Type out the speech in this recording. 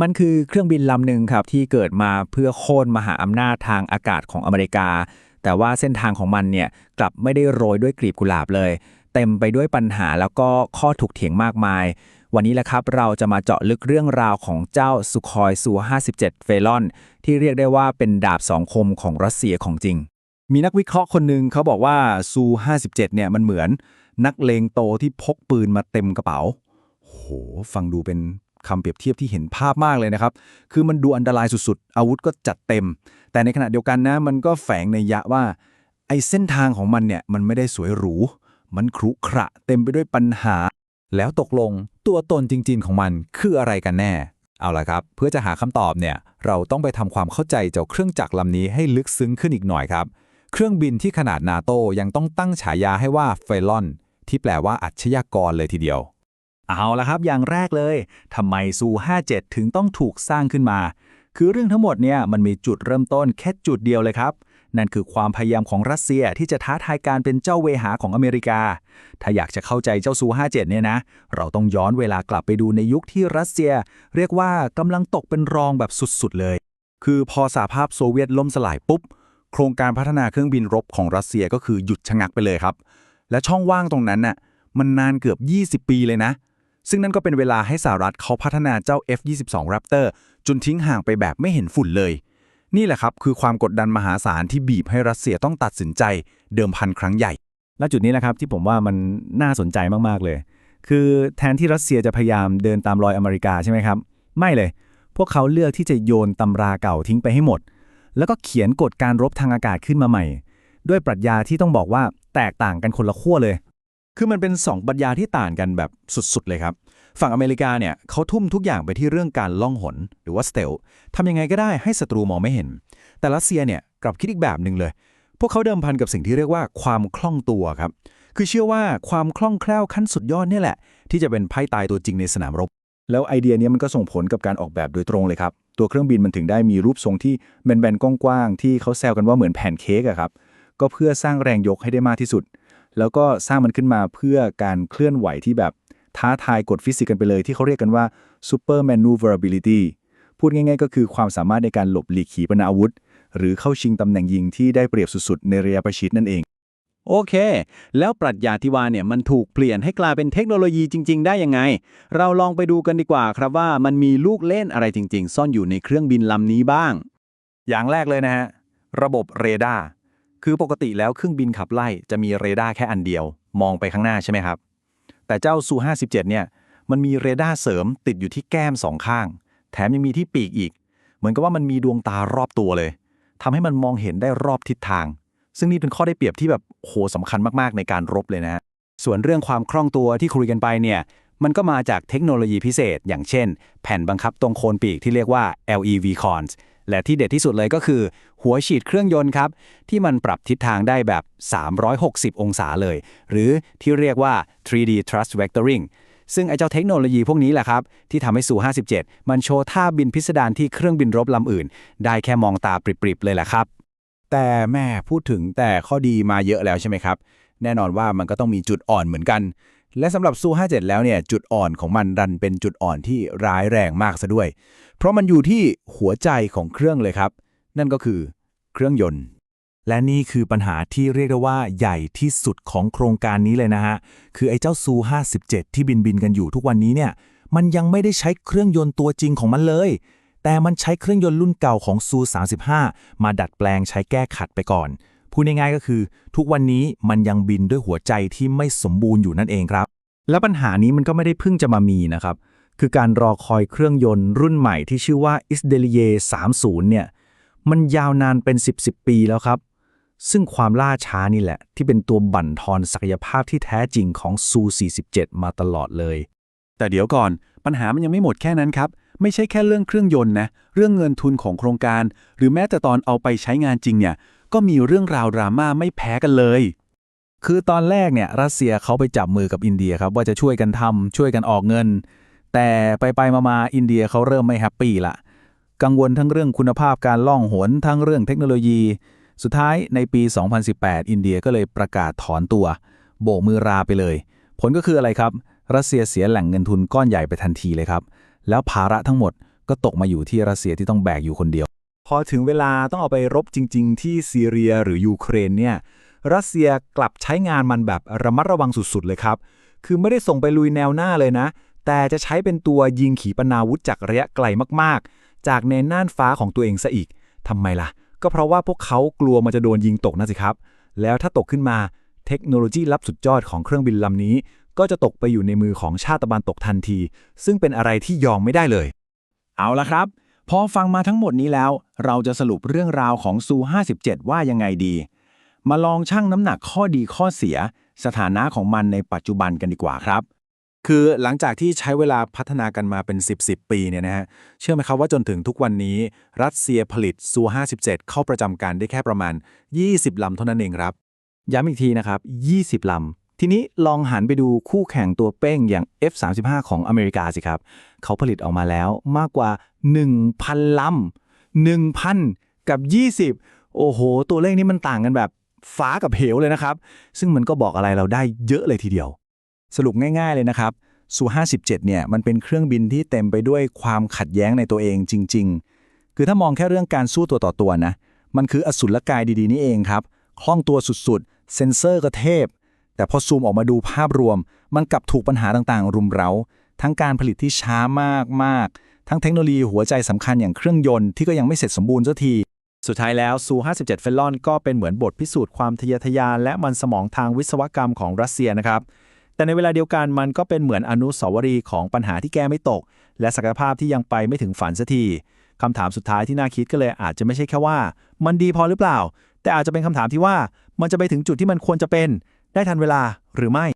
มันคือเครื่องบินลำหนึ่งครับที่เกิดมาเพื่อโค่นมหาอำนาจทางอากาศของอเมริกา แต่ว่าเส้นทางของมันเนี่ยกลับไม่ได้โรยด้วยกลีบกุหลาบเลย เต็มไปด้วยปัญหาแล้วก็ข้อถกเถียงมากมาย วันนี้แหละครับเราจะมาเจาะลึกเรื่องราวของเจ้าสุคอยซู 57 เฟลอน ที่เรียกได้ว่าเป็นดาบสองคมของรัสเซียของจริง มีนักวิเคราะห์คนหนึ่งเขาบอกว่าซู 57 เนี่ยมันเหมือน นักเลงโตที่พกปืนมาเต็มกระเป๋าโหฟังดูเป็น คำเปรียบเทียบที่เห็นภาพมากเลยนะครับ คือมันดูอันตรายสุดๆ อาวุธก็จัดเต็ม แต่ในขณะเดียวกันนะ มันก็แฝงในยะว่า ไอ้เส้นทางของมันเนี่ย มันไม่ได้สวยหรู มันครุขระเต็มไปด้วยปัญหา แล้วตกลงตัวตนจริง ๆ ของมันคืออะไรกันแน่ เอาละครับ เพื่อจะหาคำตอบเนี่ย เราต้องไปทำความเข้าใจเจ้าเครื่องจักรลำนี้ให้ลึกซึ้งขึ้นอีกหน่อยครับเครื่องบินที่ขนาดนาโตยังต้องตั้งฉายาให้ว่าเฟลอน ที่แปลว่าอัจฉริยกรเลยทีเดียว เอาละครับอย่างแรกเลยทำไมซู57 ถึงต้องถูกสร้างขึ้นมา คือเรื่องทั้งหมดเนี่ยมันมีจุดเริ่มต้นแค่จุดเดียวเลยครับ นั่นคือความพยายามของรัสเซียที่จะท้าทายการเป็นเจ้าเวหาของอเมริกา ถ้าอยากจะเข้าใจเจ้าซู57 เนี่ยนะ เราต้องย้อนเวลากลับไปดูในยุคที่รัสเซีย เรียกว่ากำลังตกเป็นรองแบบสุดๆเลย คือพอสหภาพโซเวียตล่มสลายปุ๊บโครงการพัฒนาเครื่องบินรบของรัสเซียก็คือหยุดชะงักไปเลยครับ และช่องว่างตรงนั้นน่ะมันนานเกือบ 20 ปีเลยนะ ซึ่งนั่นก็เป็นเวลาให้สหรัฐเขาพัฒนาเจ้า F-22 Raptor จนทิ้งห่างไปแบบไม่เห็นฝุ่นเลย นี่แหละครับคือความกดดันมหาศาลที่บีบให้รัสเซียต้องตัดสินใจเดิมพันครั้งใหญ่ และจุดนี้แหละครับที่ผมว่ามันน่าสนใจมากๆเลย คือแทนที่รัสเซียจะพยายามเดินตามรอยอเมริกาใช่ไหมครับ ไม่เลย พวกเขาเลือกที่จะโยนตำราเก่าทิ้งไปให้หมด แล้วก็เขียนกฎการรบทางอากาศขึ้นมาใหม่ ด้วยปรัชญาที่ต้องบอกว่าแตกต่างกันคนละขั้วเลย คือมันเป็น 2 ปรัชญาที่ต่างกันแบบสุดๆเลยครับ ฝั่งอเมริกาเนี่ยเขาทุ่มทุกอย่างไปที่เรื่องการล่องหน หรือว่าสเตลทำยังไงก็ได้ให้ศัตรูมองไม่เห็น แต่รัสเซียเนี่ยกลับคิดอีกแบบหนึ่งเลย พวกเขาเดิมพันกับสิ่งที่เรียกว่าความคล่องตัวครับ คือเชื่อว่าความคล่องแคล่วขั้นสุดยอดนี่แหละ ที่จะเป็นไพ่ตายตัวจริงในสนามรบ แล้วไอเดียนี้มันก็ส่งผลกับการออกแบบโดยตรงเลยครับ ตัวเครื่องบินมันถึงได้มีรูปทรงที่แบนๆกว้างๆที่เขาแซวกันว่าเหมือนแผ่นเค้กอะครับ ก็เพื่อสร้างแรงยกให้ได้มากที่สุด แล้วก็สร้างมันขึ้นมาเพื่อการเคลื่อนไหวที่แบบท้าทายกฎฟิสิกส์กันไปเลย ที่เขาเรียกกันว่า super maneuverability พูดง่ายๆ ก็คือความสามารถในการหลบหลีกขีปนาวุธ หรือเข้าชิงตำแหน่งยิงที่ได้เปรียบสุดๆ ในระยะประชิดนั่นเอง โอเค แล้วปรัชญาที่ว่าเนี่ยมันถูกเปลี่ยนให้กลายเป็นเทคโนโลยีจริง ๆ ได้ยังไง เราลองไปดูกันดีกว่าครับว่ามันมีลูกเล่นอะไรจริง ๆ ซ่อนอยู่ในเครื่องบินลำนี้บ้าง อย่างแรกเลยนะฮะระบบเรดาร์ คือปกติแล้วเครื่องบินขับไล่จะมีเรดาร์แค่อันเดียว มองไปข้างหน้าใช่ไหมครับ แต่เจ้าซู57เนี่ยมันมีเรดาร์เสริมติดอยู่ที่แก้มสองข้าง แถมยังมีที่ปีกอีก เหมือนกับว่ามันมีดวงตารอบตัวเลยทำให้มันมองเห็นได้รอบทิศทาง ซึ่งนี่เป็นข้อได้เปรียบที่แบบโหสำคัญมากๆในการรบเลยนะฮะส่วนเรื่องความคล่องตัวที่คุยกันไปเนี่ยมันก็มาจากเทคโนโลยีพิเศษ อย่างเช่น แผ่นบังคับตรงโคนปีกที่เรียกว่า LEV cons และที่เด็ดที่สุดเลยก็คือ หัวฉีดเครื่องยนต์ครับ ที่มันปรับทิศทางได้แบบ 360 องศาเลย หรือที่เรียกว่า 3D thrust vectoring ซึ่งไอ้เจ้าเทคโนโลยีพวกนี้แหละครับ ที่ทำให้ซู 57 มันโชว์ท่าบินพิสดารที่เครื่องบินรบลำอื่น ได้แค่มองตาปริบๆเลยแหละครับ แต่แม่พูดถึงแต่ข้อดีมาเยอะแล้วใช่ไหมครับ แน่นอนว่ามันก็ต้องมีจุดอ่อนเหมือนกัน และสำหรับซู57 แล้วเนี่ยจุดอ่อนของมันดันเป็นจุดอ่อนที่ร้ายแรงมากซะด้วย เพราะมันอยู่ที่หัวใจของเครื่องเลยครับ นั่นก็คือเครื่องยนต์ และนี่คือปัญหาที่เรียกได้ว่าใหญ่ที่สุดของโครงการนี้เลยนะฮะ คือไอ้เจ้าซู57 ที่บินบินกันอยู่ทุกวันนี้เนี่ยมันยังไม่ได้ใช้เครื่องยนต์ตัวจริงของมันเลย แต่มันใช้เครื่องยนต์รุ่นเก่าของซู35มาดัดแปลงใช้แก้ขัดไปก่อน พูดง่ายๆก็คือ ทุกวันนี้มันยังบินด้วยหัวใจที่ไม่สมบูรณ์อยู่นั่นเองครับ และปัญหานี้มันก็ไม่ได้เพิ่งจะมามีนะครับ คือการรอคอยเครื่องยนต์รุ่นใหม่ที่ชื่อว่า i s d e l i e 30 เนี่ย มันยาวนานเป็น 10 10 ปีแล้วครับ ซึ่งความล่าช้านี่แหละ ที่เป็นตัวบั่นทอนศักยภาพที่แท้จริงของซู47 มาตลอดเลย แต่เดี๋ยวก่อนปัญหามันยังไม่หมดแค่นั้นครับไม่ใช่แค่เรื่องเครื่องยนต์นะ เรื่องเงินทุนของโครงการ หรือแม้แต่ตอนเอาไปใช้งานจริงเนี่ย ก็มีเรื่องราวดราม่าไม่แพ้กันเลย คือตอนแรกเนี่ยรัสเซียเขาไปจับมือกับอินเดียครับว่าจะช่วยกันทำช่วยกันออกเงิน แต่ไปไปๆมาๆอินเดียเขาเริ่มไม่แฮปปี้ละกังวลทั้งเรื่องคุณภาพการล่องหนทั้งเรื่องเทคโนโลยี สุดท้ายในปี 2018 อินเดียก็เลยประกาศถอนตัว โบกมือราไปเลย ผลก็คืออะไรครับ รัสเซียเสียแหล่งเงินทุนก้อนใหญ่ไปทันทีเลยครับ แล้วภาระทั้งหมดก็ตกมาอยู่ที่รัสเซียที่ต้องแบกอยู่คนเดียว พอถึงเวลาต้องเอาไปรบจริง ๆ ที่ซีเรียหรือยูเครนเนี่ยรัสเซียกลับใช้งานมันแบบระมัดระวังสุดๆเลยครับ คือไม่ได้ส่งไปลุยแนวหน้าเลยนะ แต่จะใช้เป็นตัวยิงขีปนาวุธจากระยะไกลมากๆ จากในน่านฟ้าของตัวเองซะอีกทำไมล่ะ ก็เพราะว่าพวกเขากลัวมันจะโดนยิงตกนะสิครับ แล้วถ้าตกขึ้นมาเทคโนโลยีลับสุดยอดของเครื่องบินลำนี้ ก็จะตกไปอยู่ในมือของชาติตะวันตกทันที ซึ่งเป็นอะไรที่ยอมไม่ได้เลย เอาละครับ พอฟังมาทั้งหมดนี้แล้ว เราจะสรุปเรื่องราวของซู 57 ว่ายังไงดี มาลองชั่งน้ำหนักข้อดีข้อเสีย สถานะของมันในปัจจุบันกันดีกว่าครับ คือหลังจากที่ใช้เวลาพัฒนากันมาเป็น 10 10ปีเนี่ยนะฮะ เชื่อไหมครับว่าจนถึงทุกวันนี้ รัสเซียผลิตซู 57 เข้าประจำการได้แค่ประมาณ 20 ลำเท่านั้นเองครับ ย้ำอีกทีนะครับ 20 ลำ ทีนี้ลองหันไปดูคู่แข่งตัวเป้งอย่าง F35 ของอเมริกาสิครับ เขาผลิตออกมาแล้วมากกว่า 1,000 ลำ 1,000 กับ 20 โอ้โห ตัวเลขนี้มันต่างกันแบบฟ้ากับเหวเลยนะครับ ซึ่งมันก็บอกอะไรเราได้เยอะเลยทีเดียว สรุปง่ายๆเลยนะครับซู57เนี่ยมันเป็นเครื่องบินที่เต็มไปด้วยความขัดแย้งในตัวเองจริง ๆ คือถ้ามองแค่เรื่องการสู้ตัวต่อตัวนะ มันคืออสุลกายดีๆ นี่เองครับ คล่องตัวสุดๆ เซนเซอร์ก็เทพ แต่พอซูมออกมาดูภาพรวม มันกลับถูกปัญหาต่างๆ รุมเร้า ทั้งการผลิตที่ช้ามากๆ ทั้งเทคโนโลยีหัวใจสำคัญอย่างเครื่องยนต์ที่ก็ยังไม่เสร็จสมบูรณ์สักที สุดท้ายแล้วซู 57 เฟลลอนก็เป็นเหมือนบทพิสูจน์ความทะเยอทะยานและมันสมองทางวิศวกรรมของรัสเซียนะครับ แต่ในเวลาเดียวกันมันก็เป็นเหมือนอนุสาวรีย์ของปัญหาที่แก้ไม่ตก และศักยภาพที่ยังไปไม่ถึงฝันสักทีคำถามสุดท้ายที่น่าคิดก็เลยอาจจะไม่ใช่แค่ว่า มันดีพอหรือเปล่า แต่อาจจะเป็นคำถามที่ว่ามันจะไปถึงจุดที่มันควรจะเป็น ได้ทันเวลาหรือไม่